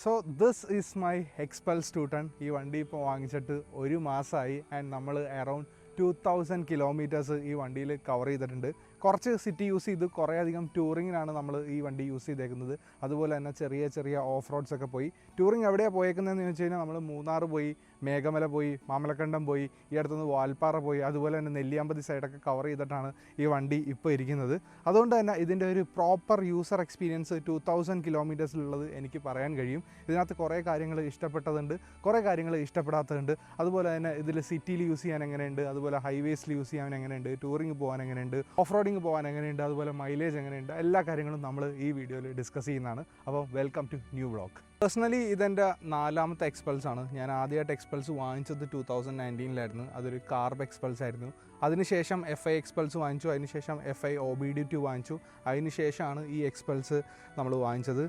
So this is my Xpulse two ten ഈ വണ്ടി ഇപ്പോൾ വാങ്ങിച്ചിട്ട് ഒരു മാസമായി ആൻഡ് നമ്മൾ അറൗണ്ട് ടു തൗസൻഡ് കിലോമീറ്റേഴ്സ് ഈ വണ്ടിയിൽ കവർ ചെയ്തിട്ടുണ്ട്. കുറച്ച് സിറ്റി യൂസ് ചെയ്ത് കുറേ അധികം ടൂറിങ്ങിനാണ് നമ്മൾ ഈ വണ്ടി യൂസ് ചെയ്തേക്കുന്നത്. അതുപോലെ തന്നെ ചെറിയ ചെറിയ ഓഫ് റോഡ്സ് ഒക്കെ പോയി. ടൂറിങ് എവിടെയാണ് പോയേക്കുന്നതെന്ന് ചോദിച്ചു കഴിഞ്ഞാൽ നമ്മൾ മൂന്നാർ പോയി. മേഘമല പോയി മാമലക്കണ്ടം പോയി ഈ അടുത്തുനിന്ന് വാൽപ്പാറ പോയി അതുപോലെ തന്നെ നെല്ലിയാമ്പതി സൈഡൊക്കെ കവർ ചെയ്തിട്ടാണ് ഈ വണ്ടി ഇപ്പോൾ ഇരിക്കുന്നത്. അതുകൊണ്ട് തന്നെ ഇതിന്റെ ഒരു proper user experience two thousand കിലോമീറ്റേഴ്സിലുള്ളത് എനിക്ക് പറയാൻ കഴിയും. ഇതിനകത്ത് കുറേ കാര്യങ്ങൾ ഇഷ്ടപ്പെട്ടതുണ്ട് കുറേ കാര്യങ്ങൾ ഇഷ്ടപ്പെടാത്തതുണ്ട്. അതുപോലെ തന്നെ ഇതിൽ സിറ്റിയിൽ യൂസ് ചെയ്യാൻ എങ്ങനെയുണ്ട് അതുപോലെ ഹൈവേസിൽ യൂസ് ചെയ്യാൻ എങ്ങനെയുണ്ട് ടൂറിങ് പോകാൻ എങ്ങനെയുണ്ട് ഓഫ് റോഡിങ് പോകാൻ എങ്ങനെയുണ്ട് അതുപോലെ മൈലേജ് എങ്ങനെയുണ്ട് എല്ലാ കാര്യങ്ങളും നമ്മൾ ഈ വീഡിയോയിൽ ഡിസ്കസ് ചെയ്യുന്നതാണ്. അപ്പോൾ welcome to new vlog personally ഇതെന്റെ നാലാമത്തെ എക്സ്പൾസ് ആണ്. ഞാൻ ആദ്യമായിട്ട് എക്സ്പൾസ് വാങ്ങിച്ചത് ടു തൗസൻഡ് നയന്റീനിലായിരുന്നു അതൊരു കാർബ് എക്സ്പൾസ് ആയിരുന്നു. അതിനുശേഷം എഫ് ഐ എക്സ്പൾസ് വാങ്ങിച്ചു അതിനുശേഷം F I O B D two വാങ്ങിച്ചു. അതിനുശേഷമാണ് ഈ എക്സ്പൾസ് നമ്മൾ വാങ്ങിച്ചത്.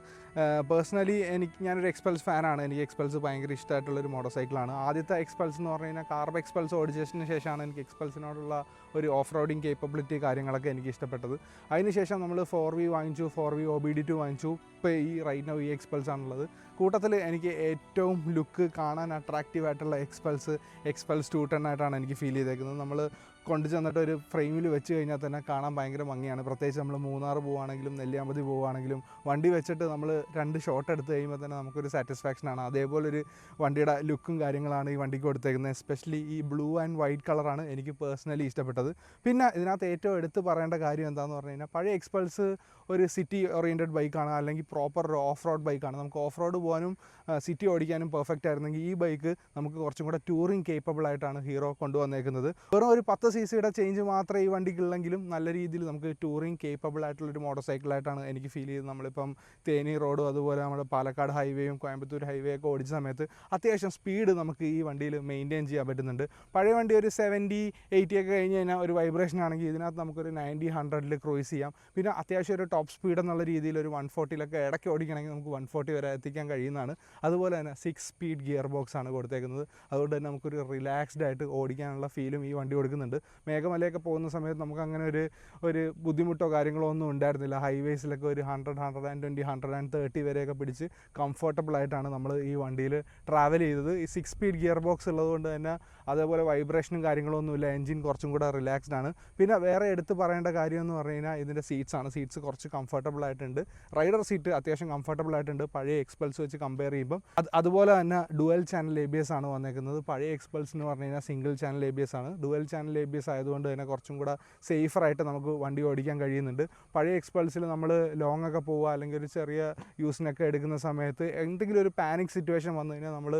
പേഴ്സണലി എനിക്ക് ഞാനൊരു എക്സ്പൾസ് ഫാനാണ് എനിക്ക് എക്സ്പൾസ് ഭയങ്കര ഇഷ്ടമായിട്ടുള്ളൊരു മോട്ടോർ സൈക്കിളാണ് ആദ്യത്തെ എക്സ്പൾസ് എന്ന് പറഞ്ഞു കഴിഞ്ഞാൽ കാർബ് എക്സ്പൾസ് ഓടിച്ചതിന് ശേഷമാണ് എനിക്ക് എക്സ്പൾസിനോടുള്ള ഒരു ഓഫ് റോഡിങ് കേപ്പബിലിറ്റി കാര്യങ്ങളൊക്കെ എനിക്ക് ഇഷ്ടപ്പെട്ടത്. അതിനുശേഷം നമ്മൾ ഫോർ വി വാങ്ങിച്ചു four V O B D two വാങ്ങിച്ചു. ഇപ്പോൾ ഈ റൈറ്റ് നൗ ഈ എക്സ്പൾസ് ആണുള്ളത്. കൂട്ടത്തിൽ എനിക്ക് ഏറ്റവും ലുക്ക് കാണാൻ അട്രാക്റ്റീവ് ആയിട്ടുള്ള എക്സ്പൾസ് എക്സ്പൾസ് ടു ടെൻ ആയിട്ടാണ് എനിക്ക് ഫീൽ ചെയ്തേക്കുന്നത്. നമ്മൾ കൊണ്ടു ചെന്നിട്ട് ഒരു ഫ്രെയിമിൽ വെച്ച് കഴിഞ്ഞാൽ തന്നെ കാണാൻ ഭയങ്കര ഭംഗിയാണ്. പ്രത്യേകിച്ച് നമ്മൾ മൂന്നാർ പോവുകയാണെങ്കിലും നെല്ലിയാമ്പതി പോവുകയാണെങ്കിലും വണ്ടി വെച്ചിട്ട് നമ്മൾ രണ്ട് ഷോട്ട് എടുത്ത് കഴിയുമ്പോൾ തന്നെ നമുക്കൊരു സാറ്റിസ്ഫാക്ഷനാണ് അതേപോലെ ഒരു വണ്ടിയുടെ ലുക്കും കാര്യങ്ങളാണ് ഈ വണ്ടിക്ക് കൊടുത്തേക്കുന്നത്. എസ്പെഷ്യലി ഈ ബ്ലൂ ആൻഡ് വൈറ്റ് കളറാണ് എനിക്ക് പേഴ്സണലി ഇഷ്ടപ്പെട്ടത്. പിന്നെ ഇതിനകത്ത് ഏറ്റവും എടുത്ത് പറയേണ്ട കാര്യം എന്താണെന്ന് പറഞ്ഞു കഴിഞ്ഞാൽ പഴയ എക്സ്പൾസ് ഒരു സിറ്റി ഓറിയന്റഡ് ബൈക്കാണ് അല്ലെങ്കിൽ പ്രോപ്പർ ഒരു ഓഫ് റോഡ് ബൈക്കാണ് നമുക്ക് ഓഫ് റോഡ് പോകാനും സിറ്റി ഓടിക്കാനും പെർഫെക്റ്റ് ആയിരുന്നെങ്കിൽ ഈ ബൈക്ക് നമുക്ക് കുറച്ചും കൂടെ ടൂറിങ് കേപ്പബിൾ ആയിട്ടാണ് ഹീറോ കൊണ്ടുവന്നേക്കുന്നത്. വെറും ഒരു പത്ത് സി സിയുടെ ചേഞ്ച് മാത്രമേ ഈ വണ്ടിക്കുള്ളെങ്കിലും നല്ല രീതിയിൽ നമുക്ക് ടൂറിങ് കേപ്പബിൾ ആയിട്ടുള്ളൊരു മോട്ടോർ സൈക്കിളായിട്ടാണ് എനിക്ക് ഫീൽ ചെയ്തത്. നമ്മളിപ്പം തേനി റോഡും അതുപോലെ നമ്മുടെ പാലക്കാട് ഹൈവേയും കോയമ്പത്തൂർ ഹൈവേ ഒക്കെ ഓടിച്ച സമയത്ത് അത്യാവശ്യം സ്പീഡ് നമുക്ക് ഈ വണ്ടിയിൽ മെയിന്റെയിൻ ചെയ്യാൻ പറ്റുന്നുണ്ട്. പഴയ വണ്ടി ഒരു സെവന്റി എയ്റ്റി ഒക്കെ കഴിഞ്ഞ് കഴിഞ്ഞാൽ ഒരു വൈബ്രേഷൻ ആണെങ്കിൽ ഇതിനകത്ത് നമുക്കൊരു നയന്റി ഹൺഡ്രഡിൽ ക്രൂയിസ് ചെയ്യാം. പിന്നെ അത്യാവശ്യം ഒരു ടോപ്പ് സ്പീഡ് എന്നുള്ള രീതിയിൽ ഒരു വൺ ഫോർട്ടിയിലൊക്കെ ഇടയ്ക്ക് ഓടിക്കണമെങ്കിൽ നമുക്ക് വൺ ഫോർട്ടി വരെ എത്തിക്കാൻ കഴിയുന്നതാണ്. അതുപോലെ തന്നെ സിക്സ് സ്പീഡ് ഗിയർ ബോക്സ് ആണ് കൊടുത്തേക്കുന്നത്. അതുകൊണ്ട് തന്നെ നമുക്കൊരു റിലാക്സ്ഡ് ആയിട്ട് ഓടിക്കാനുള്ള ഫീലും ഈ വണ്ടി കൊടുക്കുന്നുണ്ട്. മേഘമലയൊക്കെ പോകുന്ന സമയത്ത് നമുക്ക് അങ്ങനെ ഒരു ഒരു ബുദ്ധിമുട്ടോ കാര്യങ്ങളോ ഒന്നും ഉണ്ടായിരുന്നില്ല. ഹൈവേസിലൊക്കെ ഒരു hundred hundred and twenty hundred and thirty വരെയൊക്കെ പിടിച്ച് കംഫർട്ടബിൾ ആയിട്ടാണ് നമ്മൾ ഈ വണ്ടിയിൽ ട്രാവൽ ചെയ്തത്. ഈ സിക്സ് സ്പീഡ് ഗിയർ ബോക്സ് ഉള്ളതുകൊണ്ട് തന്നെ അതേപോലെ വൈബ്രേഷനും കാര്യങ്ങളൊന്നുമില്ല എൻജിൻ കുറച്ചും കൂടെ റിലാക്സ്ഡ് ആണ്. പിന്നെ വേറെ എടുത്ത് പറയേണ്ട കാര്യം എന്ന് പറഞ്ഞു കഴിഞ്ഞാൽ ഇതിന്റെ സീറ്റ്സ് ആണ്. സീറ്റ്സ് കുറച്ച് കംഫർട്ടബിൾ ആയിട്ടുണ്ട്. റൈഡർ സീറ്റ് അത്യാവശ്യം കംഫർട്ടബിൾ ആയിട്ടുണ്ട്. പഴയ എക്സ്പൾസ് വെച്ച് കമ്പയർ ചെയ്യുമ്പം. അത് അതുപോലെ തന്നെ dual channel A B S ആണ് വന്നേക്കുന്നത്. പഴയ എക്സ്പൾസ് എന്ന് പറഞ്ഞു കഴിഞ്ഞാൽ single channel A B S ആണ്. Dual channel A B S ആയതുകൊണ്ട് തന്നെ കുറച്ചും കൂടെ സേഫറായിട്ട് നമുക്ക് വണ്ടി ഓടിക്കാൻ കഴിയുന്നുണ്ട്. പഴയ എക്സ്പൾസിൽ നമ്മൾ ലോങ് ഒക്കെ പോവുക അല്ലെങ്കിൽ ഒരു ചെറിയ യൂസിനൊക്കെ എടുക്കുന്ന സമയത്ത് എന്തെങ്കിലും ഒരു പാനിക് സിറ്റുവേഷൻ വന്നു കഴിഞ്ഞാൽ നമ്മൾ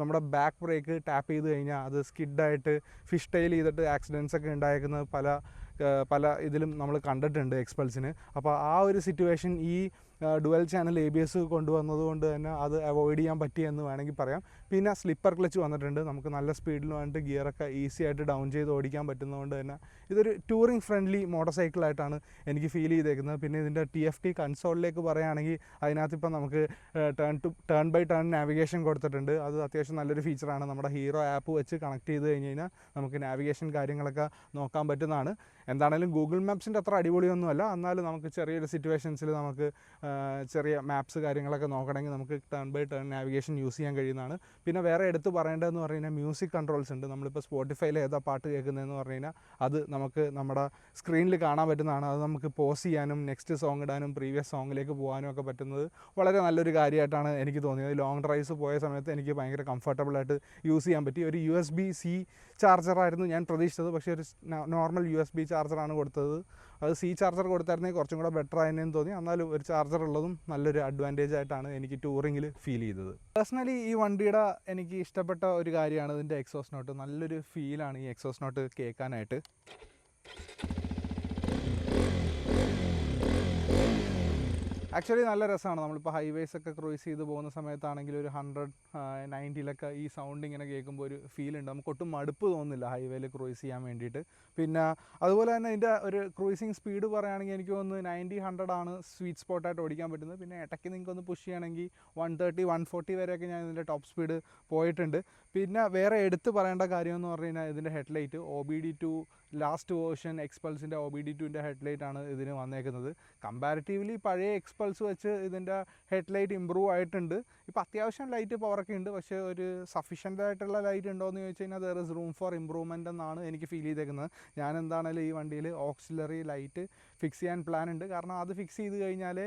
നമ്മുടെ ബാക്ക് ബ്രേക്ക് ടാപ്പ് ചെയ്ത് കഴിഞ്ഞാൽ അത് സ്കിഡായിട്ട് ഫിഷ് ടൈൽ ചെയ്തിട്ട് ആക്സിഡൻസ് ഒക്കെ ഉണ്ടായിരിക്കുന്നത് പല പല ഇതിലും നമ്മൾ കണ്ടിട്ടുണ്ട് എക്സ്പൾസിന് അപ്പോൾ ആ ഒരു സിറ്റുവേഷൻ ഈ dual channel A B S കൊണ്ടുവന്നത് കൊണ്ട് തന്നെ അത് അവോയ്ഡ് ചെയ്യാൻ പറ്റിയെന്ന് വേണമെങ്കിൽ പറയാം. പിന്നെ സ്ലിപ്പർ ക്ലച്ച് വന്നിട്ടുണ്ട്. നമുക്ക് നല്ല സ്പീഡിൽ വന്നിട്ട് ഗിയറൊക്കെ ഈസി ആയിട്ട് ഡൗൺ ചെയ്ത് ഓടിക്കാൻ പറ്റുന്നതുകൊണ്ട് തന്നെ ഇതൊരു ടൂറിംഗ് ഫ്രണ്ട്ലി മോട്ടോർ സൈക്കിളായിട്ടാണ് എനിക്ക് ഫീൽ ചെയ്തേക്കുന്നത്. പിന്നെ ഇതിന്റെ ടി എഫ് ടി കൺസോളിലേക്ക് പറയുകയാണെങ്കിൽ അതിനകത്ത് ഇപ്പം നമുക്ക് turn to turn by turn navigation കൊടുത്തിട്ടുണ്ട്. അത് അത്യാവശ്യം നല്ലൊരു ഫീച്ചറാണ് നമ്മുടെ ഹീറോ ആപ്പ് വെച്ച് കണക്ട് ചെയ്ത് കഴിഞ്ഞ് കഴിഞ്ഞാൽ നമുക്ക് നാവിഗേഷൻ കാര്യങ്ങളൊക്കെ നോക്കാൻ പറ്റുന്നതാണ്. എന്താണെങ്കിലും ഗൂഗിൾ മാപ്സിന്റെ അത്ര അടിപൊളിയൊന്നുമല്ല. എന്നാലും നമുക്ക് ചെറിയൊരു സിറ്റുവേഷൻസിൽ നമുക്ക് ചെറിയ മാപ്സ് കാര്യങ്ങളൊക്കെ നോക്കണമെങ്കിൽ നമുക്ക് turn by turn navigation use ചെയ്യാൻ കഴിയുന്നതാണ്. പിന്നെ വേറെ എടുത്ത് പറയേണ്ടതെന്ന് പറഞ്ഞു കഴിഞ്ഞാൽ മ്യൂസിക് കൺട്രോൾസ് ഉണ്ട്. നമ്മളിപ്പോൾ സ്പോട്ടിഫൈയിൽ ഏതാ പാട്ട് കേൾക്കുന്നതെന്ന് പറഞ്ഞു കഴിഞ്ഞാൽ അത് നമുക്ക് നമ്മുടെ സ്ക്രീനിൽ കാണാൻ പറ്റുന്നതാണ്. അത് നമുക്ക് പോസ് ചെയ്യാനും നെക്സ്റ്റ് സോങ് ഇടാനും പ്രീവിയസ് സോങ്ങിലേക്ക് പോകാനും ഒക്കെ പറ്റുന്നത് വളരെ നല്ലൊരു കാര്യമായിട്ടാണ് എനിക്ക് തോന്നിയത്. ലോങ് ഡ്രൈവ്സ് പോയ സമയത്ത് എനിക്ക് ഭയങ്കര കംഫർട്ടബിൾ ആയിട്ട് യൂസ് ചെയ്യാൻ പറ്റി. ഒരു യു എസ് ബി സി ചാർജറായിരുന്നു ഞാൻ പ്രതീക്ഷിച്ചത്. പക്ഷേ ഒരു നോർമൽ യു എസ് ബി ചാർജറാണ് കൊടുത്തത്. അത് സി ചാർജർ കൊടുത്തായിരുന്നെങ്കിൽ കുറച്ചും കൂടെ ബെറ്റർ ആയെന്ന് തോന്നി. എന്നാലും ഒരു ചാർജർ ഉള്ളതും നല്ലൊരു അഡ്വാന്റേജ് ആയിട്ടാണ് എനിക്ക് ടൂറിങ്ങിൽ ഫീൽ ചെയ്തത്. പേഴ്സണലി ഈ വണ്ടിയുടെ എനിക്ക് ഇഷ്ടപ്പെട്ട ഒരു കാര്യമാണ് ഇതിന്റെ എക്സോസ് നോട്ട് നല്ലൊരു ഫീലാണ് ഈ എക്സോസ് നോട്ട് കേൾക്കാനായിട്ട്. ആക്ച്വലി നല്ല രസമാണ്. നമ്മളിപ്പോൾ ഹൈവേസ് ഒക്കെ ക്രൂസ് ചെയ്ത് പോകുന്ന സമയത്താണെങ്കിൽ ഒരു ഹൺഡ്രഡ് നയന്റിയിലൊക്കെ ഈ സൗണ്ട് ഇങ്ങനെ കേൾക്കുമ്പോൾ ഒരു ഫീൽ ഉണ്ട്. നമുക്ക് ഒട്ടും മടുപ്പ് തോന്നുന്നില്ല ഹൈവേയിൽ ക്രൂസ് ചെയ്യാൻ വേണ്ടിയിട്ട്. പിന്നെ അതുപോലെ തന്നെ ഇതിന്റെ ഒരു ക്രൂസിങ് സ്പീഡ് പറയുകയാണെങ്കിൽ എനിക്ക് ഒന്ന് നയന്റി ഹൺഡ്രഡ് ആണ് സ്വീറ്റ് സ്പോട്ടായിട്ട് ഓടിക്കാൻ പറ്റുന്നത്. പിന്നെ ഇടയ്ക്ക് നിങ്ങൾക്ക് ഒന്ന് പുഷ് ചെയ്യണമെങ്കിൽ വൺ തേർട്ടി വൺ ഫോർട്ടി വരെയൊക്കെ ഞാൻ ഇതിന്റെ ടോപ്പ് സ്പീഡ് പോയിട്ടുണ്ട്. പിന്നെ വേറെ എടുത്ത് പറയേണ്ട കാര്യം എന്ന് പറഞ്ഞു കഴിഞ്ഞാൽ ഇതിന്റെ headlight O B D two last version എക്സ്പൾസിന്റെ O B D ടുവിന്റെ ഹെഡ്ലൈറ്റ് ആണ് ഇതിന് വന്നേക്കുന്നത്. കമ്പാരിറ്റീവ്ലി പഴയ എക്സ്പൾസ് വെച്ച് ഇതിന്റെ ഹെഡ്ലൈറ്റ് ഇമ്പ്രൂവ് ആയിട്ടുണ്ട്. ഇപ്പോൾ അത്യാവശ്യം ലൈറ്റ് പവറൊക്കെ ഉണ്ട്. പക്ഷേ ഒരു സഫീഷ്യന്റ് ആയിട്ടുള്ള ലൈറ്റ് ഉണ്ടോ എന്ന് ചോദിച്ചു കഴിഞ്ഞാൽ there is room for improvement എന്നാണ് എനിക്ക് ഫീൽ ചെയ്തേക്കുന്നത്. ഞാൻ എന്താണെങ്കിലും ഈ വണ്ടിയിൽ ഓക്സിലറി ലൈറ്റ് ഫിക്സ് ചെയ്യാൻ പ്ലാൻ ഉണ്ട്. കാരണം അത് ഫിക്സ് ചെയ്ത് കഴിഞ്ഞാൽ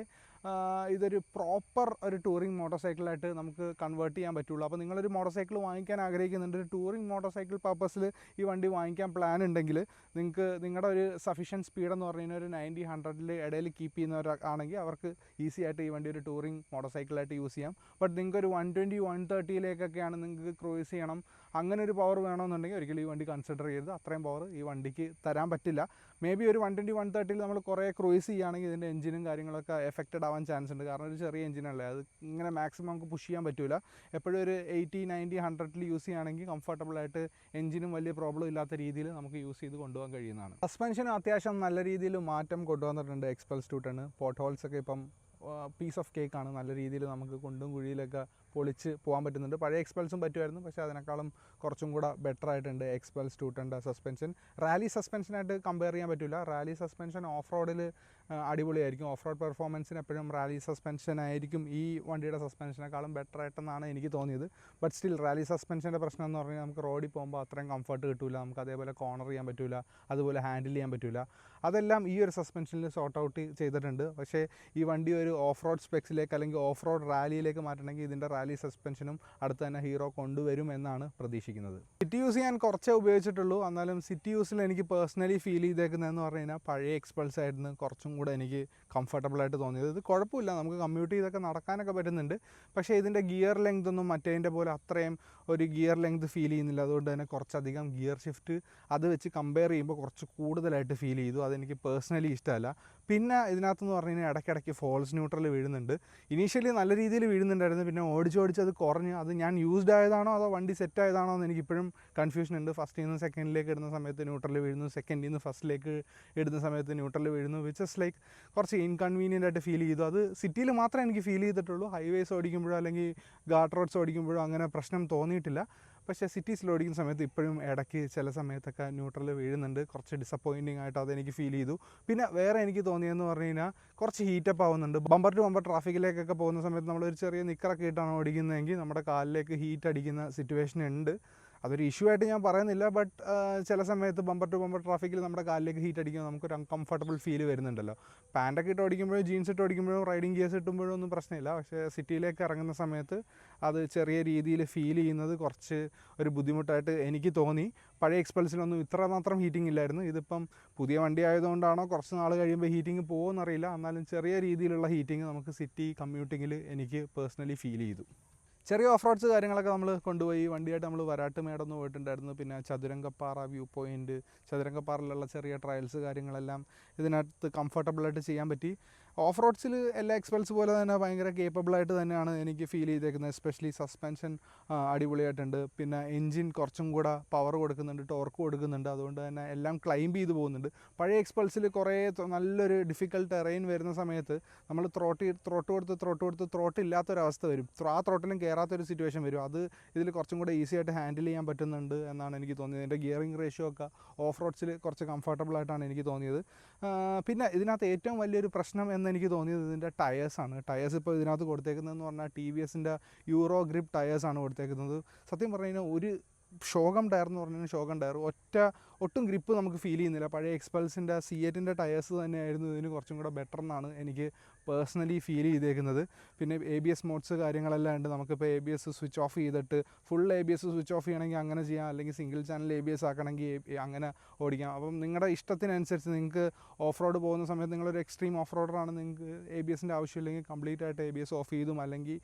ഇതൊരു പ്രോപ്പർ ഒരു ടൂറിംഗ് മോട്ടോർ സൈക്കിളായിട്ട് നമുക്ക് കൺവേർട്ട് ചെയ്യാൻ പറ്റുള്ളൂ. അപ്പോൾ നിങ്ങളൊരു മോട്ടോർ സൈക്കിൾ വാങ്ങിക്കാൻ ആഗ്രഹിക്കുന്നുണ്ട് ഒരു ടൂറിംഗ് മോട്ടോർ സൈക്കിൾ പർപ്പസിൽ ഈ വണ്ടി വാങ്ങിക്കാൻ പ്ലാൻ ഉണ്ടെങ്കിൽ നിങ്ങൾക്ക് നിങ്ങളുടെ ഒരു സഫീഷ്യൻ സ്പീഡ് എന്ന് പറഞ്ഞു കഴിഞ്ഞാൽ ഒരു നയന്റി ഹൺഡ്രഡിൽ ഇടയിൽ കീപ്പ് ചെയ്യുന്നവരാണെങ്കിൽ അവർക്ക് ഈസി ആയിട്ട് ഈ വണ്ടി ഒരു ടൂറിംഗ് മോട്ടോർ സൈക്കിളായിട്ട് യൂസ് ചെയ്യാം. ബട്ട് നിങ്ങൾക്ക് ഒരു വൺ ട്വന്റി വൺ തേർട്ടിയിലേക്കൊക്കെയാണ് നിങ്ങൾക്ക് ക്രൂസ് ചെയ്യണം. അങ്ങനെ ഒരു പവർ വേണമെന്നുണ്ടെങ്കിൽ ഒരിക്കലും ഈ വണ്ടി കൺസിഡർ ചെയ്യരുത്. അത്രയും പവർ ഈ വണ്ടിക്ക് തരാൻ പറ്റില്ല. മേ ബി ഒരു വൺ ട്വന്റി വൺ തേർട്ടിയിൽ നമ്മൾ കുറേ ക്രൂസ് ചെയ്യുകയാണെങ്കിൽ ഇതിന്റെ എഞ്ചിനും കാര്യങ്ങളൊക്കെ എഫക്റ്റഡ് ആവാൻ ചാൻസ് ഉണ്ട്. കാരണം ഒരു ചെറിയ എഞ്ചിനല്ലേ അത് ഇങ്ങനെ മാക്സിമം നമുക്ക് പുഷ് ചെയ്യാൻ പറ്റില്ല എപ്പോഴും ഒരു എയ്റ്റി നയന്റി ഹൺഡ്രഡിൽ യൂസ് ചെയ്യുകയാണെങ്കിൽ കംഫർട്ടബിളായിട്ട് എഞ്ചിനും വലിയ പ്രോബ്ലം ഇല്ലാത്ത രീതിയിൽ നമുക്ക് യൂസ് ചെയ്ത് കൊണ്ടുപോകാൻ കഴിയുന്നതാണ്. സസ്പെൻഷനും അത്യാവശ്യം നല്ല രീതിയിൽ മാറ്റം കൊണ്ടുവന്നിട്ടുണ്ട്. എക്സ്പൾസ് ടൂട്ടാണ് ടെണ് പോട്ട് ഹോൾസ് ഒക്കെ ഇപ്പം പീസ് ഓഫ് കേക്കാണ് നല്ല രീതിയിൽ നമുക്ക് കുണ്ടും കുഴിയിലൊക്കെ പൊളിച്ച് പോകാൻ പറ്റുന്നുണ്ട്. പഴയ എക്സ്പെൽസും പറ്റുമായിരുന്നു. പക്ഷേ അതിനേക്കാളും കുറച്ചും കൂടെ ബെറ്റർ ആയിട്ടുണ്ട് എക്സ്പെൽസ് ടു ടെന്റെ സസ്പെൻഷൻ റാലി സസ്പെൻഷനായിട്ട് കമ്പയർ ചെയ്യാൻ പറ്റില്ല. റാലി സസ്പെൻഷൻ ഓഫ് റോഡിൽ അടിപൊളിയായിരിക്കും. ഓഫ് റോഡ് പെർഫോമൻസിന് എപ്പോഴും റാലി സസ്പെൻഷൻ ആയിരിക്കും ഈ വണ്ടിയുടെ സസ്പെൻഷനേക്കാളും ബെറ്റർ ആയിട്ടെന്നാണ് എനിക്ക് തോന്നിയത്. ബട്ട് സ്റ്റിൽ റാലി സസ്പെൻഷന്റെ പ്രശ്നം എന്ന് പറഞ്ഞാൽ നമുക്ക് റോഡിൽ പോകുമ്പോൾ അത്രയും കംഫർട്ട് കിട്ടില്ല നമുക്ക് അതേപോലെ കോർണർ ചെയ്യാൻ പറ്റില്ല അതുപോലെ ഹാൻഡിൽ ചെയ്യാൻ പറ്റില്ല അതെല്ലാം ഈ ഒരു സസ്പെൻഷനിൽ സോർട്ട് ഔട്ട് ചെയ്തിട്ടുണ്ട്. പക്ഷേ ഈ വണ്ടി ഒരു ഓഫ് റോഡ് സ്പെക്സിലേക്ക് അല്ലെങ്കിൽ ഓഫ് റോഡ് റാലിയിലേക്ക് മാറ്റണമെങ്കിൽ ഇതിന്റെ റാലി സസ്പെൻഷനും അടുത്ത് തന്നെ ഹീറോ കൊണ്ടുവരും എന്നാണ് പ്രതീക്ഷിക്കുന്നത്. സിറ്റി യൂസ് ചെയ്യാൻ കുറച്ചേ ഉപയോഗിച്ചിട്ടുള്ളൂ. എന്നാലും സിറ്റി യൂസിൽ എനിക്ക് പേഴ്സണലി ഫീൽ ചെയ്തേക്കുന്നതെന്ന് പറഞ്ഞു കഴിഞ്ഞാൽ പഴയ എക്സ്പൾസ് ആയിരുന്നു. കുറച്ചും കൂടെ എനിക്ക് കംഫർട്ടബിൾ ആയിട്ട് തോന്നിയത്. ഇത് കുഴപ്പമില്ല. നമുക്ക് കമ്മ്യൂട്ട് ചെയ്തൊക്കെ നടക്കാനൊക്കെ പറ്റുന്നുണ്ട്. പക്ഷേ ഇതിന്റെ ഗിയർ ലെങ്ത് ഒന്നും മറ്റേതിന്റെ പോലെ അത്രയും ഒരു ഗിയർ ലെങ്ത് ഫീൽ ചെയ്യുന്നില്ല. അതുകൊണ്ട് തന്നെ കുറച്ചധികം ഗിയർ ഷിഫ്റ്റ് അത് വെച്ച് കമ്പയർ ചെയ്യുമ്പോൾ കുറച്ച് കൂടുതലായിട്ട് ഫീൽ ചെയ്തു. അതെനിക്ക് പേഴ്സണലി ഇഷ്ടമല്ല. പിന്നെ ഇതിനകത്തെന്ന് പറഞ്ഞു കഴിഞ്ഞാൽ ഇടയ്ക്കിടയ്ക്ക് ഫോൾസ് ന്യൂട്രൽ വീഴുന്നുണ്ട്. ഇനീഷ്യലി നല്ല രീതിയിൽ വീഴുന്നുണ്ടായിരുന്നു. പിന്നെ ഓടിച്ച് ഓടിച്ച് അത് കുറഞ്ഞു അത് ഞാൻ യൂസ്ഡ് ആയതാണോ അതോ വണ്ടി സെറ്റ് ആയതാണോ എന്ന് എനിക്കിപ്പോഴും കൺഫ്യൂഷൻ ഉണ്ട്. ഫസ്റ്റിൽ നിന്ന് സെക്കൻഡിലേക്ക് ഇടുന്ന സമയത്ത് ന്യൂട്രൽ വീഴുന്നു. സെക്കൻഡിൽ നിന്ന് ഫസ്റ്റിലേക്ക് ഇടുന്ന സമയത്ത് ന്യൂട്രൽ വീഴുന്നു വിച്ച് ഇസ് ലൈക്ക് കുറച്ച് ഇൻകൺവീനിയന്റ് ആയിട്ട് ഫീൽ ചെയ്തു. അത് സിറ്റിയിൽ മാത്രമേ എനിക്ക് ഫീൽ ചെയ്തിട്ടുള്ളൂ. ഹൈവേസ് ഓടിക്കുമ്പോഴോ അല്ലെങ്കിൽ ഗാർഡ് റോഡ്സ് ഓടിക്കുമ്പോഴോ അങ്ങനെ പ്രശ്നം തോന്നിയിട്ടില്ല. പക്ഷേ സിറ്റീസിൽ ഓടിക്കുന്ന സമയത്ത് ഇപ്പോഴും ഇടയ്ക്ക് ചില സമയത്തൊക്കെ ന്യൂട്രൽ വീഴുന്നുണ്ട്. കുറച്ച് ഡിസപ്പോയിന്റിംഗ് ആയിട്ട് അതെനിക്ക് ഫീൽ ചെയ്തു. പിന്നെ വേറെ എനിക്ക് തോന്നിയതെന്ന് പറഞ്ഞു കഴിഞ്ഞാൽ കുറച്ച് ഹീറ്റപ്പ് ആവുന്നുണ്ട്. ബമ്പർ ടു ബമ്പർ ട്രാഫിക്കിലേക്കൊക്കെ പോകുന്ന സമയത്ത് നമ്മളൊരു ചെറിയ നിക്കറൊക്കെ ഇട്ടാണ് ഓടിക്കുന്നതെങ്കിൽ നമ്മുടെ കാലിലേക്ക് ഹീറ്റ് അടിക്കുന്ന സിറ്റുവേഷൻ ഉണ്ട്. അതൊരു ഇഷ്യൂ ആയിട്ട് ഞാൻ പറയുന്നില്ല ബട്ട് ചില സമയത്ത് ബമ്പർ ടു ബമ്പർ ട്രാഫിക്കിൽ നമ്മുടെ കാലിലേക്ക് ഹീറ്റ് അടിക്കുമ്പോൾ നമുക്കൊരു അൺകംഫർട്ടബിൾ ഫീൽ വരുന്നുണ്ടല്ലോ. പാന്റൊക്കെ ഇട്ട് ഓടിക്കുമ്പോഴും ജീൻസ് ഇട്ട് ഓടിക്കുമ്പോഴും റൈഡിങ് ഗിയേഴ്സ് ഇട്ടുമ്പോഴും ഒന്നും പ്രശ്നമില്ല. പക്ഷേ സിറ്റിയിലേക്ക് ഇറങ്ങുന്ന സമയത്ത് അത് ചെറിയ രീതിയിൽ ഫീൽ ചെയ്യുന്നത് കുറച്ച് ഒരു ബുദ്ധിമുട്ടായിട്ട് എനിക്ക് തോന്നി. പഴയ എക്സ്പൾസിനൊന്നും ഇത്ര മാത്രം ഹീറ്റിംഗ് ഇല്ലായിരുന്നു. ഇതിപ്പം പുതിയ വണ്ടി ആയതുകൊണ്ടാണോ കുറച്ച് നാൾ കഴിയുമ്പോൾ ഹീറ്റിംഗ് പോകുമെന്നറിയില്ല എന്നാലും ചെറിയ രീതിയിലുള്ള ഹീറ്റിംഗ് നമുക്ക് സിറ്റി കമ്മ്യൂട്ടിങ്ങിൽ എനിക്ക് പേഴ്സണലി ഫീൽ ചെയ്തു. ചെറിയ ഓഫ് റോഡ്സ് കാര്യങ്ങളൊക്കെ നമ്മൾ കൊണ്ടുപോയി. വണ്ടിയായിട്ട് നമ്മൾ വരാട്ട് മേടൊന്ന് പോയിട്ടുണ്ടായിരുന്നു. പിന്നെ ചതുരംഗപ്പാറ വ്യൂ പോയിന്റ് ചതുരംഗപ്പാറയിലുള്ള ചെറിയ ട്രയൽസ് കാര്യങ്ങളെല്ലാം ഇതിനകത്ത് കംഫർട്ടബിളായിട്ട് ചെയ്യാൻ പറ്റി. ഓഫ് റോഡ്സിൽ എല്ലാ എക്സ്പെൽസ് പോലെ തന്നെ ഭയങ്കര കേപ്പബിളായിട്ട് തന്നെയാണ് എനിക്ക് ഫീൽ ചെയ്തേക്കുന്നത്. എസ്പെഷ്യലി സസ്പെൻഷൻ അടിപൊളിയായിട്ടുണ്ട്. പിന്നെ എൻജിൻ കുറച്ചും കൂടെ പവർ കൊടുക്കുന്നുണ്ട് ടോർക്ക് കൊടുക്കുന്നുണ്ട്. അതുകൊണ്ട് തന്നെ എല്ലാം ക്ലൈംബ് ചെയ്ത് പോകുന്നുണ്ട്. പഴയ എക്സ്പെൽസിൽ കുറേ നല്ലൊരു ഡിഫിക്കൽട്ട് ടെറൈൻ വരുന്ന സമയത്ത് നമ്മൾ ത്രോട്ട് ത്രോട്ട് കൊടുത്ത് ത്രോട്ട് കൊടുത്ത് ത്രോട്ട് ഇല്ലാത്തൊരവസ്ഥ വരും. ആ ത്രോട്ടിലും കയറാത്തൊരു സിറ്റുവേഷൻ വരും. അത് ഇതിൽ കുറച്ചും കൂടെ ഈസി ആയിട്ട് ഹാൻഡിൽ ചെയ്യാൻ പറ്റുന്നുണ്ട് എന്നാണ് എനിക്ക് തോന്നിയത്. എന്റെ ഗിയറിംഗ് റേഷ്യോ ഒക്കെ ഓഫ് റോഡ്സിൽ കുറച്ച് കംഫർട്ടബിൾ ആയിട്ടാണ് എനിക്ക് തോന്നിയത്. പിന്നെ ഇതിനകത്ത് ഏറ്റവും വലിയൊരു പ്രശ്നം എന്ന് എനിക്ക് തോന്നിയത് ഇതിന്റെ ടയേഴ്സാണ് ടയേഴ്സ് ഇപ്പോൾ ഇതിനകത്ത് കൊടുത്തേക്കുന്നതെന്ന് പറഞ്ഞാൽ ടി വി എസിന്റെ യൂറോ ഗ്രിപ്പ് ടയേഴ്സാണ് കൊടുത്തേക്കുന്നത്. സത്യം പറഞ്ഞു കഴിഞ്ഞാൽ ഒരു ഷോകം ടയർ എന്ന് പറഞ്ഞാൽ ഷോകം ടയർ ഒറ്റ ഒട്ടും ഗ്രിപ്പ് നമുക്ക് ഫീൽ ചെയ്യുന്നില്ല. പഴയ എക്സ്പൾസിന്റെ സി എറ്റിന്റെ ടയേഴ്സ് തന്നെയായിരുന്നു ഇതിന് കുറച്ചും കൂടെ ബെറ്റർ എന്നാണ് എനിക്ക് പേഴ്സണലി ഫീൽ ചെയ്തേക്കുന്നത്. പിന്നെ എ ബി എസ് മോഡ്സ് കാര്യങ്ങളെല്ലാം ഉണ്ട്. നമുക്കിപ്പോൾ A B S switch off ചെയ്തിട്ട് full A B S switch off ചെയ്യണമെങ്കിൽ അങ്ങനെ ചെയ്യാം. അല്ലെങ്കിൽ single channel A B S ആക്കണമെങ്കിൽ അങ്ങനെ ഓടിക്കാം. അപ്പം നിങ്ങളുടെ ഇഷ്ടത്തിനനുസരിച്ച് നിങ്ങൾക്ക് ഓഫ് റോഡ് പോകുന്ന സമയത്ത് നിങ്ങളൊരു എക്സ്ട്രീം ഓഫ് റോഡറാണ് നിങ്ങൾക്ക് എ ബി എസിന്റെ ആവശ്യമില്ലെങ്കിൽ കംപ്ലീറ്റ് ആയിട്ട് എ ബി എസ് ഓഫ് ചെയ്തും അല്ലെങ്കിൽ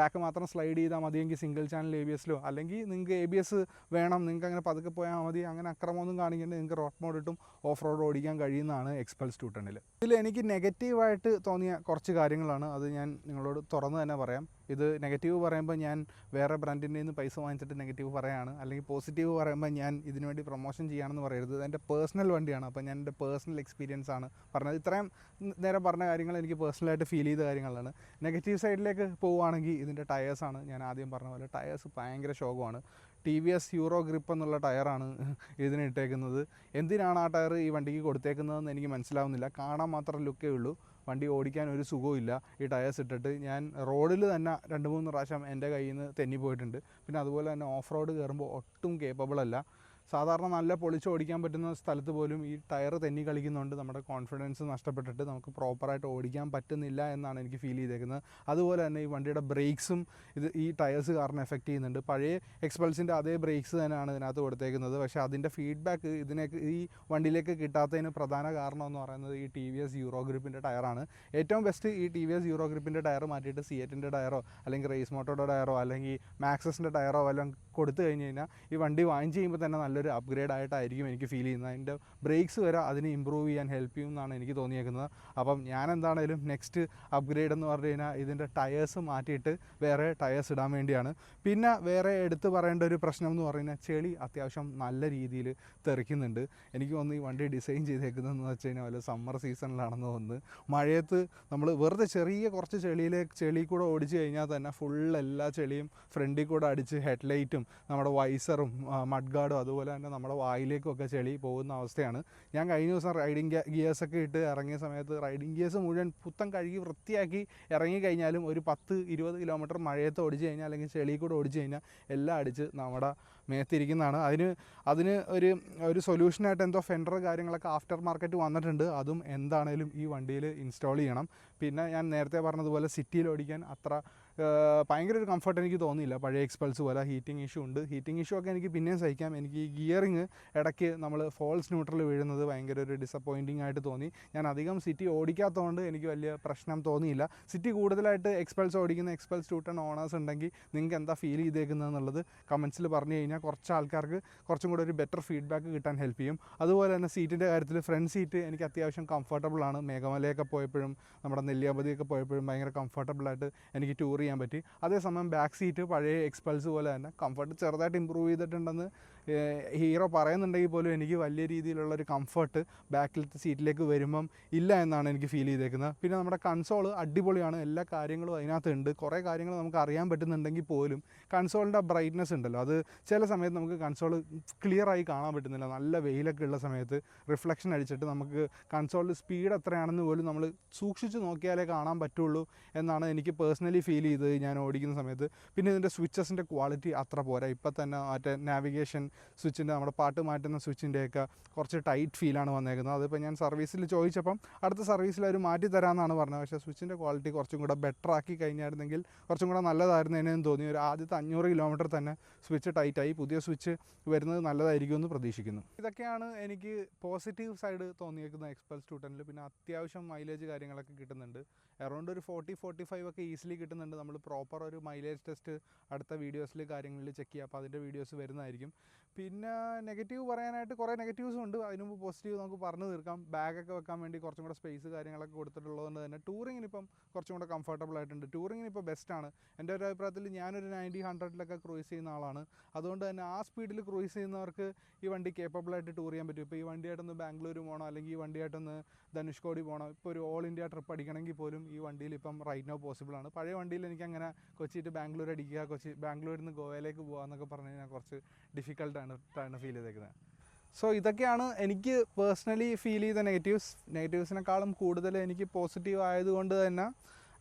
ബാക്ക് മാത്രം സ്ലൈഡ് ചെയ്താൽ മതിയെങ്കിൽ സിംഗിൾ ചാനൽ എ ബി എസിലോ അല്ലെങ്കിൽ നിങ്ങൾക്ക് എ ബി എസ് വേണം നിങ്ങൾക്ക് അങ്ങനെ പതുക്കെ പോയാൽ മതി അങ്ങനെ അക്രമമൊന്നും കാണിക്കേണ്ട നിങ്ങൾക്ക് റോഡ് മോഡ് ഇട്ടും ഓഫ് റോഡ് ഓടിക്കാൻ കഴിയുന്നതാണ് എക്സ്പൽസ് ടു ടെണ്ണിൽ ഇതിൽ എനിക്ക് നെഗറ്റീവായിട്ട് തോന്നിയ കുറച്ച് കാര്യങ്ങളാണ്. അത് ഞാൻ നിങ്ങളോട് തുറന്ന് തന്നെ പറയാം. ഇത് നെഗറ്റീവ് പറയുമ്പോൾ ഞാൻ വേറെ ബ്രാൻഡിന്റെ നിന്ന് പൈസ വാങ്ങിച്ചിട്ട് നെഗറ്റീവ് പറയാണ്. അല്ലെങ്കിൽ പോസിറ്റീവ് പറയുമ്പോൾ ഞാൻ ഇതിനു വേണ്ടി പ്രൊമോഷൻ ചെയ്യാണെന്ന് പറയരുത്. എന്റെ പേഴ്സണൽ വണ്ടിയാണ്. അപ്പോൾ ഞാൻ എന്റെ പേഴ്സണൽ എക്സ്പീരിയൻസ് ആണ്. പറഞ്ഞത് ഇത്രയും നേരെ പറഞ്ഞ കാര്യങ്ങൾ എനിക്ക് പേഴ്സണലായിട്ട് ഫീൽ ചെയ്ത കാര്യങ്ങളാണ്. നെഗറ്റീവ് സൈഡിലേക്ക് പോവുകയാണെങ്കിൽ ഇതിന്റെ ടയേഴ്സാണ് ഞാൻ ആദ്യം പറഞ്ഞ പോലെ ടയേഴ്സ് ഭയങ്കര ശോകമാണ്. T V S Euro grip എന്നുള്ള ടയറാണ് ഇതിന് ഇട്ടേക്കുന്നത്. എന്തിനാണ് ആ ടയർ ഈ വണ്ടിക്ക് കൊടുത്തേക്കുന്നതെന്ന് എനിക്ക് മനസ്സിലാവുന്നില്ല. കാണാൻ മാത്രം ലുക്കേ ഉള്ളൂ. വണ്ടി ഓടിക്കാൻ ഒരു സുഖവും ഈ ടയേഴ്സ് ഇട്ടിട്ട് ഞാൻ റോഡിൽ തന്നെ രണ്ട് മൂന്ന് പ്രാവശ്യം എന്റെ കയ്യിൽ നിന്ന് തെന്നി പോയിട്ടുണ്ട്. പിന്നെ അതുപോലെ തന്നെ ഓഫ് റോഡ് കയറുമ്പോൾ ഒട്ടും കേപ്പബിൾ അല്ല. സാധാരണ നല്ല പൊളിച്ച് ഓടിക്കാൻ പറ്റുന്ന സ്ഥലത്ത് പോലും ഈ ടയർ തെന്നി കളിക്കുന്നുണ്ട്. നമ്മുടെ കോൺഫിഡൻസ് നഷ്ടപ്പെട്ടിട്ട് നമുക്ക് പ്രോപ്പറായിട്ട് ഓടിക്കാൻ പറ്റുന്നില്ല എന്നാണ് എനിക്ക് ഫീൽ ചെയ്തേക്കുന്നത്. അതുപോലെ തന്നെ ഈ വണ്ടിയുടെ ബ്രേക്സും ഇത് ഈ ടയേഴ്സ് കാരണം എഫക്റ്റ് ചെയ്യുന്നുണ്ട്. പഴയ എക്സ്പൾസിന്റെ അതേ ബ്രേക്സ് തന്നെയാണ് ഇതിനകത്ത് കൊടുത്തേക്കുന്നത്. പക്ഷേ അതിന്റെ ഫീഡ്ബാക്ക് ഇതിനേക്ക് ഈ വണ്ടിയിലേക്ക് കിട്ടാത്തതിന് പ്രധാന കാരണം എന്ന് പറയുന്നത് ഈ ടി വി എസ് യൂറോ ഗ്രിപ്പിന്റെ ടയറാണ് ഏറ്റവും ബെസ്റ്റ് ഈ ടി വി എസ് യൂറോ ഗ്രിപ്പിന്റെ ടയർ മാറ്റിയിട്ട് സിയറ്റിന്റെ ടയറോ അല്ലെങ്കിൽ റേസ് മോട്ടോയുടെ ടയറോ അല്ലെങ്കിൽ മാക്സസിന്റെ ടയറോ വല്ലതും കൊടുത്തു കഴിഞ്ഞ് കഴിഞ്ഞാൽ ഈ വണ്ടി വാങ്ങിച്ച് കഴിയുമ്പോൾ തന്നെ നല്ലൊരു അപ്ഗ്രേഡ് ആയിട്ടായിരിക്കും എനിക്ക് ഫീൽ ചെയ്യുന്നത്. അതിന്റെ ബ്രേക്സ് വരെ അതിനെ ഇമ്പ്രൂവ് ചെയ്യാൻ ഹെൽപ്പ് ചെയ്യും എന്നാണ് എനിക്ക് തോന്നിയേക്കുന്നത്. അപ്പം ഞാൻ എന്താണേലും നെക്സ്റ്റ് അപ്ഗ്രേഡ് എന്ന് പറഞ്ഞു കഴിഞ്ഞാൽ ഇതിന്റെ ടയേഴ്സ് മാറ്റിയിട്ട് വേറെ ടയേഴ്സ് ഇടാൻ വേണ്ടിയാണ്. പിന്നെ വേറെ എടുത്തു പറയേണ്ട ഒരു പ്രശ്നം എന്ന് പറഞ്ഞാൽ ചെളി അത്യാവശ്യം നല്ല രീതിയിൽ തെറിക്കുന്നുണ്ട്. എനിക്ക് തോന്നുന്നു ഈ വണ്ടി ഡിസൈൻ ചെയ്തേക്കുന്നതെന്ന് വെച്ച് കഴിഞ്ഞാൽ വല്ല സമ്മർ സീസണിലാണെന്ന് തോന്നുന്നു. മഴയത്ത് നമ്മൾ വെറുതെ ചെറിയ കുറച്ച് ചെളിയിലേക്ക് ചെളി കൂടെ ഓടിച്ചു കഴിഞ്ഞാൽ തന്നെ ഫുൾ എല്ലാ ചെളിയും ഫ്രണ്ടിൽ കൂടെ അടിച്ച് ഹെഡ്ലൈറ്റും നമ്മുടെ വൈസറും മഡ്ഗാർഡും അതുപോലെ തന്നെ നമ്മുടെ വായിലേക്കൊക്കെ ചെളി പോകുന്ന അവസ്ഥയാണ്. ഞാൻ കഴിഞ്ഞ ദിവസം റൈഡിങ് ഗിയേഴ്സൊക്കെ ഇട്ട് ഇറങ്ങിയ സമയത്ത് റൈഡിങ് ഗിയേഴ്സ് മുഴുവൻ പുത്തം കഴുകി വൃത്തിയാക്കി ഇറങ്ങി കഴിഞ്ഞാലും ഒരു പത്ത് ഇരുപത് കിലോമീറ്റർ മഴയത്ത് ഓടിച്ചു കഴിഞ്ഞാൽ അല്ലെങ്കിൽ ചെളിയിൽ കൂടെ ഓടിച്ചു കഴിഞ്ഞാൽ എല്ലാം അടിച്ച് നമ്മുടെ മേത്തിരിക്കുന്നതാണ്. അതിന് അതിന് ഒരു ഒരു സൊല്യൂഷനായിട്ട് എന്തോ ഫെൻഡർ കാര്യങ്ങളൊക്കെ ആഫ്റ്റർ മാർക്കറ്റ് വന്നിട്ടുണ്ട്. അതും എന്താണേലും ഈ വണ്ടിയിൽ ഇൻസ്റ്റാൾ ചെയ്യണം. പിന്നെ ഞാൻ നേരത്തെ പറഞ്ഞതുപോലെ സിറ്റിയിൽ ഓടിക്കാൻ അത്ര ഭയങ്കര ഒരു കംഫർട്ട് എനിക്ക് തോന്നിയില്ല. പഴയ എക്സ്പൾസ് പോലെ ഹീറ്റിംഗ് ഇഷ്യൂ ഉണ്ട്. ഹീറ്റിംഗ് ഇഷ്യൂ ഒക്കെ എനിക്ക് പിന്നെയും സഹിക്കാം. എനിക്ക് ഈ ഗിയറിങ് ഇടയ്ക്ക് നമ്മൾ ഫോൾസ് ന്യൂട്രൽ വീഴുന്നത് ഭയങ്കര ഒരു ഡിസപ്പോയിന്റിംഗ് ആയിട്ട് തോന്നി. ഞാൻ അധികം സിറ്റി ഓടിക്കാത്തതുകൊണ്ട് എനിക്ക് വലിയ പ്രശ്നം തോന്നിയില്ല. സിറ്റി കൂടുതലായിട്ട് എക്സ്പൾസ് ഓടിക്കുന്ന എക്സ്പൾസ് ടു ടൺ ഓണേഴ്സ് ഉണ്ടെങ്കിൽ നിങ്ങൾക്ക് എന്താ ഫീൽ ചെയ്തേക്കുന്നതെന്നുള്ളത് കമൻസിൽ പറഞ്ഞു കഴിഞ്ഞാൽ കുറച്ച് ആൾക്കാർക്ക് കുറച്ചും കൂടെ ഒരു ബെറ്റർ ഫീഡ്ബാക്ക് കിട്ടാൻ ഹെൽപ്പ് ചെയ്യും. അതുപോലെ തന്നെ സീറ്റിന്റെ കാര്യത്തിൽ ഫ്രണ്ട് സീറ്റ് എനിക്ക് അത്യാവശ്യം കംഫർട്ടബിളാണ് മേഘമലയൊക്കെ പോയപ്പോഴും നമ്മുടെ നെല്ലിയാമ്പതിയൊക്കെ പോയപ്പോഴും ഭയങ്കര കംഫർട്ടബിളായിട്ട് എനിക്ക് ടൂർ ചെയ്യാൻ പറ്റി. അതേസമയം ബാക്ക് സീറ്റ് പഴയ എക്സ്പൾസ് പോലെ തന്നെ കംഫർട്ട് ചെറുതായിട്ട് ഇമ്പ്രൂവ് ചെയ്തിട്ടുണ്ടെന്ന് ഹീറോ പറയുന്നുണ്ടെങ്കിൽ പോലും എനിക്ക് വലിയ രീതിയിലുള്ള ഒരു കംഫർട്ട് ബാക്കിലത്തെ സീറ്റിലേക്ക് വരുമ്പം ഇല്ല എന്നാണ് എനിക്ക് ഫീൽ ചെയ്തേക്കുന്നത്. പിന്നെ നമ്മുടെ കൺസോൾ അടിപൊളിയാണ്. എല്ലാ കാര്യങ്ങളും അതിനകത്തുണ്ട് കുറേ കാര്യങ്ങൾ നമുക്ക് അറിയാൻ പറ്റുന്നുണ്ടെങ്കിൽ പോലും കൺസോളിന്റെ ബ്രൈറ്റ്നസ് ഉണ്ടല്ലോ. അത് ചില സമയത്ത് നമുക്ക് കൺസോൾ ക്ലിയറായി കാണാൻ പറ്റുന്നില്ല. നല്ല വെയിലൊക്കെ ഉള്ള സമയത്ത് റിഫ്ലക്ഷൻ അടിച്ചിട്ട് നമുക്ക് കൺസോളിൽ സ്പീഡ് എത്രയാണെന്ന് പോലും നമ്മൾ സൂക്ഷിച്ച് നോക്കിയാലേ കാണാൻ പറ്റുള്ളൂ എന്നാണ് എനിക്ക് പേഴ്സണലി ഫീൽ ചെയ്തത് ഞാൻ ഓടിക്കുന്ന സമയത്ത്. പിന്നെ ഇതിന്റെ സ്വിച്ചസിന്റെ ക്വാളിറ്റി അത്ര പോരാ. ഇപ്പം തന്നെ മറ്റേ നാവിഗേഷൻ സ്വിച്ചിന്റെ നമ്മുടെ പാട്ട് മാറ്റുന്ന സ്വിച്ചിന്റെയൊക്കെ കുറച്ച് ടൈറ്റ് ഫീലാണ് വന്നേക്കുന്നത്. അതിപ്പോൾ ഞാൻ സർവീസിൽ ചോദിച്ചപ്പം അടുത്ത സർവീസിൽ അവർ മാറ്റി തരാമെന്നാണ് പറഞ്ഞത്. പക്ഷേ സ്വിച്ചിന്റെ ക്വാളിറ്റി കുറച്ചും കൂടെ ബെറ്റർ ആക്കി കഴിഞ്ഞായിരുന്നെങ്കിൽ കുറച്ചും കൂടെ നല്ലതായിരുന്നതിനെന്ന് തോന്നി. ഒരു ആദ്യത്തെ അഞ്ഞൂറ് കിലോമീറ്റർ തന്നെ സ്വിച്ച് ടൈറ്റായി പുതിയ സ്വിച്ച് വരുന്നത് നല്ലതായിരിക്കും എന്ന് പ്രതീക്ഷിക്കുന്നു. ഇതൊക്കെയാണ് എനിക്ക് പോസിറ്റീവ് സൈഡ് തോന്നിയേക്കുന്ന എക്സ്പൾസ് ടു ടെനിൽ പിന്നെ അത്യാവശ്യം മൈലേജ് കാര്യങ്ങളൊക്കെ കിട്ടുന്നുണ്ട്. അറൗണ്ട് ഒരു ഫോർട്ടി ഫോർട്ടി ഫൈവ് ഒക്കെ ഈസിലി കിട്ടുന്നുണ്ട്. നമ്മൾ പ്രോപ്പർ ഒരു മൈലേജ് ടെസ്റ്റ് അടുത്ത വീഡിയോസിൽ കാര്യങ്ങളിൽ ചെക്ക് ചെയ്യുക. അപ്പോൾ അതിന്റെ വീഡിയോസ് വരുന്നതായിരിക്കും. പിന്നെ നെഗറ്റീവ് പറയാനായിട്ട് കുറേ നെഗറ്റീവ്സും ഉണ്ട്. അതിനു മുമ്പ് പോസിറ്റീവ് നമുക്ക് പറഞ്ഞു തീർക്കാം. ബാഗൊക്കെ വെക്കാൻ വേണ്ടി കുറച്ചും കൂടെ സ്പേസ് കാര്യങ്ങളൊക്കെ കൊടുത്തിട്ടുള്ളതുകൊണ്ട് തന്നെ ടൂറിങ്ങിന് ഇപ്പം കുറച്ചും കൂടെ കംഫർട്ടബിൾ ആയിട്ടുണ്ട്. ടൂറിങ്ങിന് ഇപ്പോൾ ബെസ്റ്റാണ് എന്റെ ഒരു അഭിപ്രായത്തിൽ ഞാനൊരു നയന്റി ഹൺഡ്രഡിലൊക്കെ ക്രൂസ് ചെയ്യുന്ന ആളാണ്. അതുകൊണ്ട് തന്നെ ആ സ്പീഡിൽ ക്രൂസ് ചെയ്യുന്നവർക്ക് ഈ വണ്ടി കേപ്പബിൾ ആയിട്ട് ടൂർ ചെയ്യാൻ പറ്റും. ഇപ്പോൾ ഈ വണ്ടിയായിട്ടൊന്ന് ബാംഗ്ലൂർ പോകണം അല്ലെങ്കിൽ ഈ വണ്ടിയായിട്ടൊന്ന് ധനുഷ്കോടി പോകണം ഇപ്പോൾ ഒരു ഓൾ ഇന്ത്യ ട്രിപ്പ് അടിക്കണമെങ്കിൽ പോലും ഈ വണ്ടിയിൽ ഇപ്പം റൈറ്റ് നോ പോസിബിൾ ആണ്. പഴയ വണ്ടിയിൽ എനിക്ക് അങ്ങനെ ബാംഗ്ലൂർ അടിക്കുക കൊച്ചി ബാംഗ്ലൂരിൽ നിന്ന് ഗോവയിലേക്ക് പോകുക എന്നൊക്കെ പറഞ്ഞു കഴിഞ്ഞാൽ കുറച്ച് ഡിഫിക്കൽട്ടാണ് ആണ് ഫീൽ ചെയ്തേക്കുന്നത് സോ ഇതൊക്കെയാണ് എനിക്ക് പേഴ്സണലി ഫീൽ ചെയ്ത നെഗറ്റീവ്സ് നെഗറ്റീവ്സിനെക്കാളും കൂടുതൽ എനിക്ക് പോസിറ്റീവ് ആയതുകൊണ്ട് തന്നെ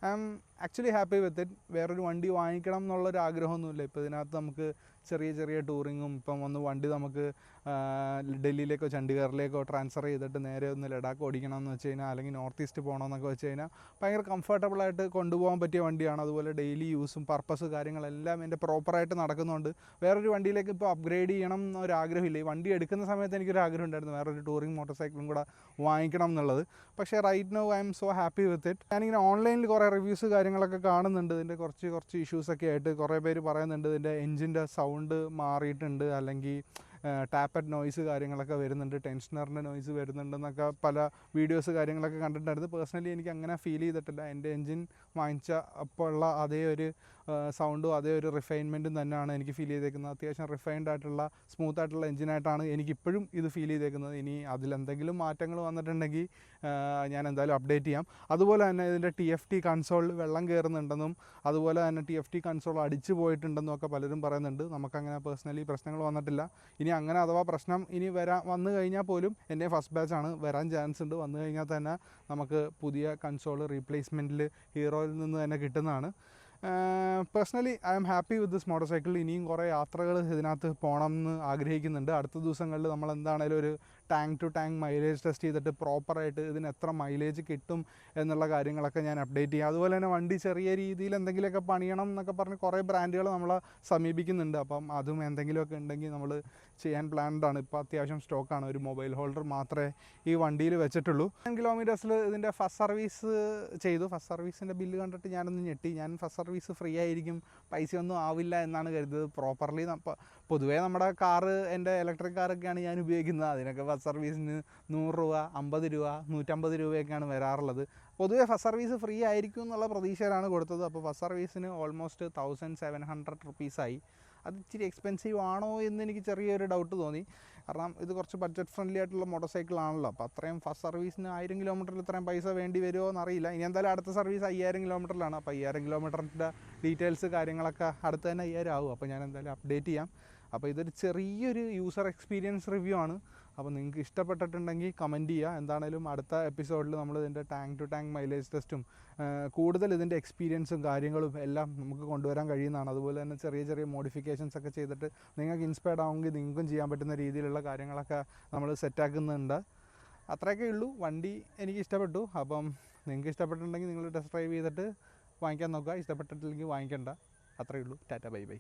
I am actually happy with it വേറൊരു വണ്ടി വാങ്ങിക്കണം എന്നുള്ളൊരു ആഗ്രഹമൊന്നുമില്ല ഇപ്പോൾ ഇതിനകത്ത് നമുക്ക് ചെറിയ ചെറിയ ടൂറിങ്ങും ഇപ്പം ഒന്ന് വണ്ടി നമുക്ക് ഡൽഹിയിലേക്കോ ചണ്ഡീഗറിലേക്കോ ട്രാൻസ്ഫർ ചെയ്തിട്ട് നേരെ ഒന്ന് ലഡാക്ക് ഓടിക്കണമെന്ന് വെച്ച് കഴിഞ്ഞാൽ അല്ലെങ്കിൽ നോർത്ത് ഈസ്റ്റ് പോകണമെന്നൊക്കെ വെച്ച് കഴിഞ്ഞാൽ ഭയങ്കര കംഫർട്ടബിളായിട്ട് കൊണ്ടുപോകാൻ പറ്റിയ വണ്ടിയാണ്. അതുപോലെ ഡെയിലി യൂസും പർപ്പസ് കാര്യങ്ങളെല്ലാം എന്റെ പ്രോപ്പറായിട്ട് നടക്കുന്നുണ്ട്. വേറൊരു വണ്ടിയിലേക്ക് ഇപ്പോൾ അപ്ഗ്രേഡ് ചെയ്യണം എന്നൊരാഗ്രഹമില്ല ഈ വണ്ടി എടുക്കുന്ന സമയത്ത് എനിക്കൊരു ആഗ്രഹം ഉണ്ടായിരുന്നു. വേറൊരു ടൂറിംഗ് മോട്ടോർ സൈക്കിളും കൂടെ വാങ്ങിക്കണം എന്നുള്ളത്. പക്ഷേ right now I'm so happy with it ഞാനിങ്ങനെ ഓൺലൈനിൽ കുറേ റിവ്യൂസ് കാര്യങ്ങളൊക്കെ കാണുന്നുണ്ട്. ഇതിന്റെ കുറച്ച് കുറച്ച് ഇഷ്യൂസൊക്കെ ആയിട്ട് കുറേ പേര് പറയുന്നുണ്ട്. ഇതിന്റെ എൻജിന്റെ സൗണ്ട് മാറിയിട്ടുണ്ട്. അല്ലെങ്കിൽ ടാപ്പറ്റ് നോയ്സ് കാര്യങ്ങളൊക്കെ വരുന്നുണ്ട് ടെൻഷനറിന്റെ നോയ്സ് വരുന്നുണ്ടെന്നൊക്കെ പല വീഡിയോസ് കാര്യങ്ങളൊക്കെ കണ്ടിട്ടുണ്ടായിരുന്നു. പേഴ്സണലി എനിക്ക് അങ്ങനെ ഫീൽ ചെയ്തിട്ടില്ല. എന്റെ എൻജിൻ വാങ്ങിച്ച അപ്പോൾ ഉള്ള അതേ ഒരു സൗണ്ടും അതേ ഒരു റിഫൈൻമെന്റും തന്നെയാണ് എനിക്ക് ഫീൽ ചെയ്തേക്കുന്നത്. അത്യാവശ്യം റിഫൈൻഡ് ആയിട്ടുള്ള സ്മൂത്ത് ആയിട്ടുള്ള എഞ്ചിനായിട്ടാണ് എനിക്കിപ്പോഴും ഇത് ഫീൽ ചെയ്തേക്കുന്നത്. ഇനി അതിലെന്തെങ്കിലും മാറ്റങ്ങൾ വന്നിട്ടുണ്ടെങ്കിൽ ഞാൻ എന്തായാലും അപ്ഡേറ്റ് ചെയ്യാം. അതുപോലെ തന്നെ ഇതിന്റെ ടി എഫ് ടി കൺസോളിൽ വെള്ളം കയറുന്നുണ്ടെന്നും അതുപോലെ തന്നെ ടി എഫ് ടി കൺസോൾ അടിച്ചു പോയിട്ടുണ്ടെന്നും ഒക്കെ പലരും പറയുന്നുണ്ട്. നമുക്കങ്ങനെ പേഴ്സണലി പ്രശ്നങ്ങൾ വന്നിട്ടില്ല. ഇനി അങ്ങനെ അഥവാ പ്രശ്നം ഇനി വരാൻ വന്നു കഴിഞ്ഞാൽ പോലും എന്റെ ഫസ്റ്റ് ബാച്ചാണ് വരാൻ ചാൻസ് ഉണ്ട്. വന്നു കഴിഞ്ഞാൽ തന്നെ നമുക്ക് പുതിയ കൺസോൾ റീപ്ലേസ്മെന്റിൽ ഹീറോയിൽ നിന്ന് തന്നെ കിട്ടുന്നതാണ്. Personally I'm happy with this motorcycle ഇനിയും കുറേ യാത്രകൾ ഇതിനകത്ത് പോകണം എന്ന് ആഗ്രഹിക്കുന്നുണ്ട്. അടുത്ത ദിവസങ്ങളിൽ നമ്മൾ എന്താണേലും ഒരു tank two tank mileage test ചെയ്തിട്ട് പ്രോപ്പറായിട്ട് ഇതിന് എത്ര മൈലേജ് കിട്ടും എന്നുള്ള കാര്യങ്ങളൊക്കെ ഞാൻ അപ്ഡേറ്റ് ചെയ്യാം. അതുപോലെ തന്നെ വണ്ടി ചെറിയ രീതിയിൽ എന്തെങ്കിലുമൊക്കെ പണിയണം എന്നൊക്കെ പറഞ്ഞ് കുറേ ബ്രാൻഡുകൾ നമ്മളെ സമീപിക്കുന്നുണ്ട്. അപ്പം അതും എന്തെങ്കിലുമൊക്കെ ഉണ്ടെങ്കിൽ നമ്മൾ ചെയ്യാൻ പ്ലാൻഡ് ആണ് ഇപ്പോൾ അത്യാവശ്യം സ്റ്റോക്കാണ്. ഒരു മൊബൈൽ ഹോൾഡർ മാത്രമേ ഈ വണ്ടിയിൽ വെച്ചിട്ടുള്ളൂ. ടെൻ കിലോമീറ്റേഴ്സിൽ ഇതിന്റെ ഫസ്റ്റ് സർവീസ് ചെയ്തു. ഫസ്റ്റ് സർവീസിന്റെ ബില്ല് കണ്ടിട്ട് ഞാനൊന്ന് ഞെട്ടി. ഞാൻ ഫസ്റ്റ് സർവീസ് ഫ്രീ ആയിരിക്കും. പൈസയൊന്നും ആവില്ല എന്നാണ് കരുതുന്നത് പ്രോപ്പർലി പൊതുവേ നമ്മുടെ കാറ് എന്റെ ഇലക്ട്രിക് കാറൊക്കെയാണ് ഞാൻ ഉപയോഗിക്കുന്നത്. അതിനൊക്കെ ഫസ്റ്റ് സർവീസിന് നൂറ് രൂപ അമ്പത് രൂപ നൂറ്റമ്പത് രൂപയൊക്കെയാണ് വരാറുള്ളത്. പൊതുവേ ഫസ്റ്റ് സർവീസ് ഫ്രീ ആയിരിക്കും എന്നുള്ള പ്രതീക്ഷയിലാണ് കൊടുത്തത്. അപ്പോൾ ഫസ്റ്റ് സർവീസിന് ഓൾമോസ്റ്റ് തൗസൻഡ് സെവൻ ഹൺഡ്രഡ് റുപ്പീസായി അത് ഇച്ചിരി എക്സ്പെൻസീവ് ആണോ എന്ന് എനിക്ക് ചെറിയൊരു ഡൗട്ട് തോന്നി. കാരണം ഇത് കുറച്ച് ബഡ്ജറ്റ് ഫ്രണ്ട്ലി ആയിട്ടുള്ള മോട്ടോർ സൈക്കിൾ ആണല്ലോ. അപ്പോൾ അത്രയും ഫസ്റ്റ് സർവീസിന് ആയിരം കിലോമീറ്ററിൽ ഇത്രയും പൈസ വേണ്ടി വരുമോ എന്നറിയില്ല. ഇനി എന്തായാലും അടുത്ത സർവീസ് അയ്യായിരം കിലോമീറ്ററിലാണ് അപ്പോൾ അയ്യായിരം കിലോമീറ്ററിന്റെ ഡീറ്റെയിൽസ് കാര്യങ്ങളൊക്കെ അടുത്ത് തന്നെ അയ്യായിരം ആവും. അപ്പോൾ ഞാൻ എന്തായാലും അപ്ഡേറ്റ് ചെയ്യാം. അപ്പോൾ ഇതൊരു ചെറിയൊരു യൂസർ എക്സ്പീരിയൻസ് റിവ്യൂ ആണ്. അപ്പോൾ നിങ്ങൾക്ക് ഇഷ്ടപ്പെട്ടിട്ടുണ്ടെങ്കിൽ കമന്റ് ചെയ്യുക എന്താണേലും അടുത്ത എപ്പിസോഡിൽ നമ്മൾ ഇതിന്റെ ടാങ്ക് ടു ടാങ്ക് മൈലേജ് ടെസ്റ്റും കൂടുതൽ ഇതിന്റെ എക്സ്പീരിയൻസും കാര്യങ്ങളും എല്ലാം നമുക്ക് കൊണ്ടുവരാൻ കഴിയുന്നതാണ്. അതുപോലെ തന്നെ ചെറിയ ചെറിയ മോഡിഫിക്കേഷൻസ് ഒക്കെ ചെയ്തിട്ട് നിങ്ങൾക്ക് ഇൻസ്പയർഡ് ആവുമെങ്കിൽ നിങ്ങൾക്കും ചെയ്യാൻ പറ്റുന്ന രീതിയിലുള്ള കാര്യങ്ങളൊക്കെ നമ്മൾ സെറ്റാക്കുന്നുണ്ട് അത്രയൊക്കെ ഉള്ളൂ. വണ്ടി എനിക്ക് ഇഷ്ടപ്പെട്ടു. അപ്പം നിങ്ങൾക്ക് ഇഷ്ടപ്പെട്ടിട്ടുണ്ടെങ്കിൽ നിങ്ങൾ ടെസ്റ്റ് ഡ്രൈവ് ചെയ്തിട്ട് വാങ്ങിക്കാൻ നോക്കുക. ഇഷ്ടപ്പെട്ടിട്ടില്ലെങ്കിൽ വാങ്ങിക്കണ്ട. അത്രയേ ഉള്ളൂ. Tata bye bye.